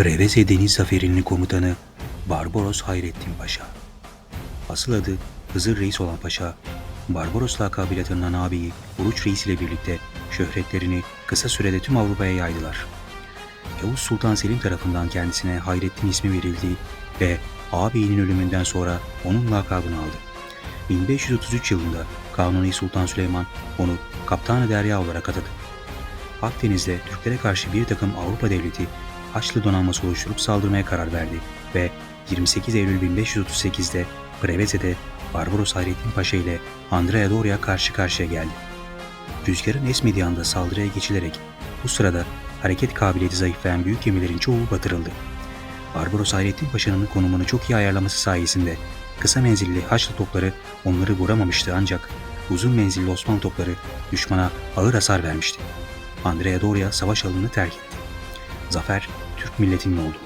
Preveze Deniz Zaferi'nin komutanı Barbaros Hayrettin Paşa. Asıl adı Hızır Reis olan Paşa, Barbaros lakabıyla tanınan ağabeyi Uruç Reis ile birlikte şöhretlerini kısa sürede tüm Avrupa'ya yaydılar. Yavuz Sultan Selim tarafından kendisine Hayrettin ismi verildi ve ağabeyinin ölümünden sonra onun lakabını aldı. 1533 yılında Kanuni Sultan Süleyman onu Kaptanı Derya olarak atadı. Akdeniz'de Türklere karşı bir takım Avrupa devleti Haçlı donanması oluşturup saldırmaya karar verdi ve 28 Eylül 1538'de Preveze'de Barbaros Hayrettin Paşa ile Andrea Doria karşı karşıya geldi. Rüzgarın esmediği anda saldırıya geçilerek bu sırada hareket kabiliyeti zayıflayan büyük gemilerin çoğu batırıldı. Barbaros Hayrettin Paşa'nın konumunu çok iyi ayarlaması sayesinde kısa menzilli Haçlı topları onları vuramamıştı ancak uzun menzilli Osmanlı topları düşmana ağır hasar vermişti. Andrea Doria savaş alanını terk etti. Zafer Türk milletinin oldu.